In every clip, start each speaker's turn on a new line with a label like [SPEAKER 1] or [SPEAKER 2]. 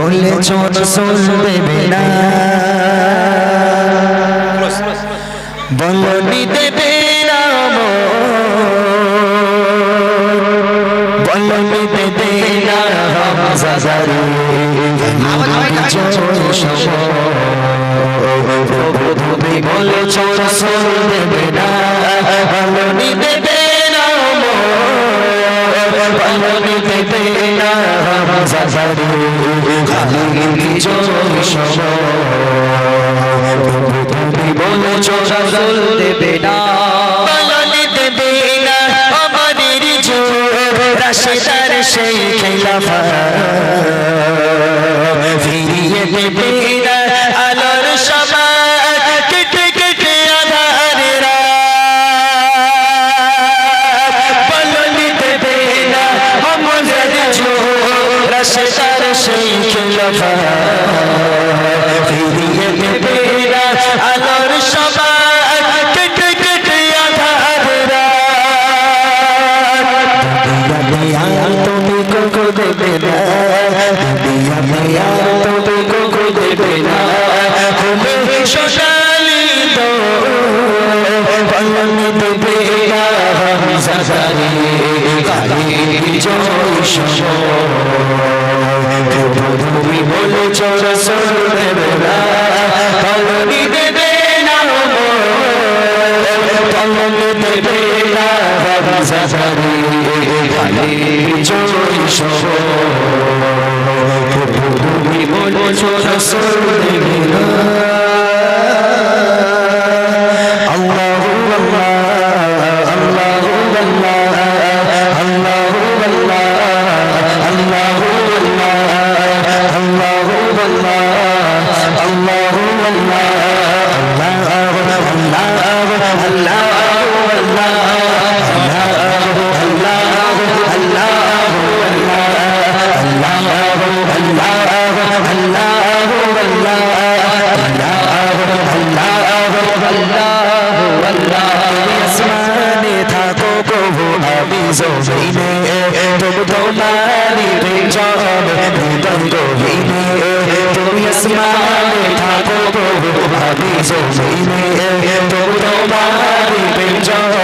[SPEAKER 1] বলেছ রসুল শুনবে না। বলনি দেবে রাম বলনি দেবে রাম সাজারে বলেছ রসুল দেবে বলেছ রাসুল দেবে না দেবে না আমাদের জোর রাশেদার সেই খেলাফা তুমি বলেছ রসল দেবরা তলনি দেবে না তলনি দেবে না জমিনে তুমি তোমারি জবে দিদন গহিনে তুমি আসমানে থাকো আমি জমিনে তুমি তোমারি
[SPEAKER 2] জবে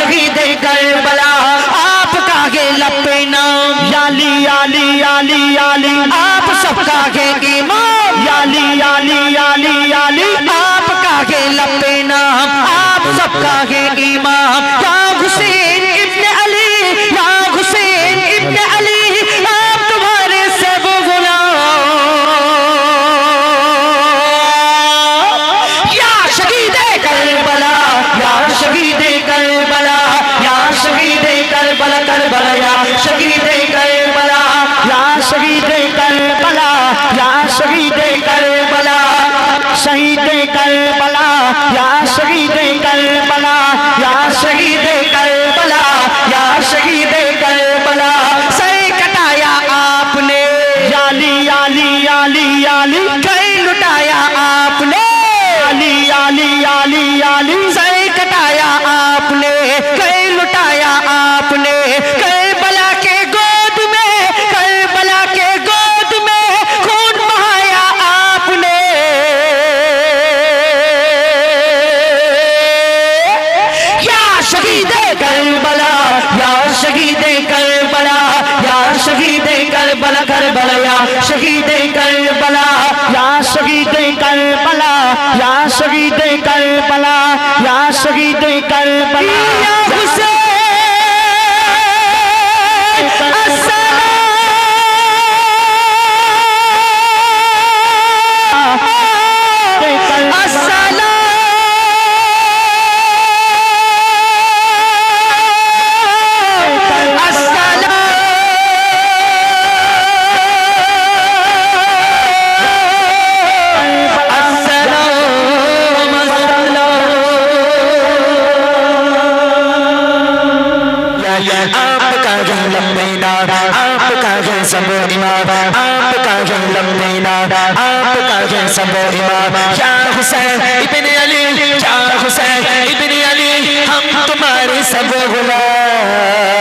[SPEAKER 2] शहीद करबला। आपका गे लपे नाम। याली याली याली याली। आप सबका के इमाम याली याली याली याली। आपका गे लपे नाम। आप सबका के इमाम শহীদ করবলা শহীদ करबला या शहीद करबला या शहीद करबला करबला या शहीद करबला या शहीद करबला या शहीद करबला या शहीद करबला
[SPEAKER 1] हम तुम्हारे सब गुलाम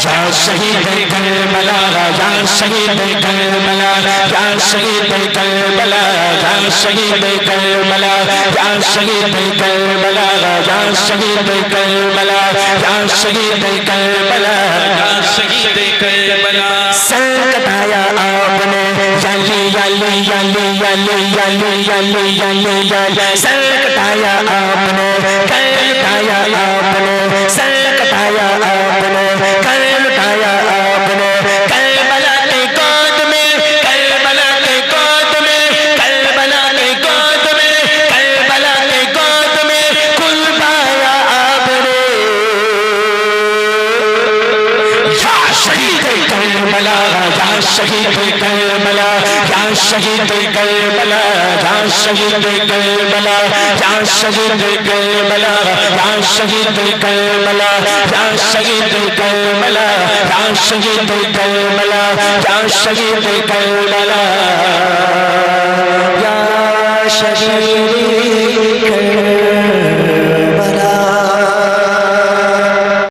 [SPEAKER 1] या शहीद करबला या शहीद करबला या शहीद करबला या शहीद करबला या शहीद करबला या शहीद करबला या शहीद करबला या शहीद करबला सर कटाया आपने याली याली याली याली याली याली याली याली सर कटाया आपने शहीद करबला या शहीद करबला या शहीद करबला या शहीद करबला या शहीद करबला या शहीद करबला या शहीद करबला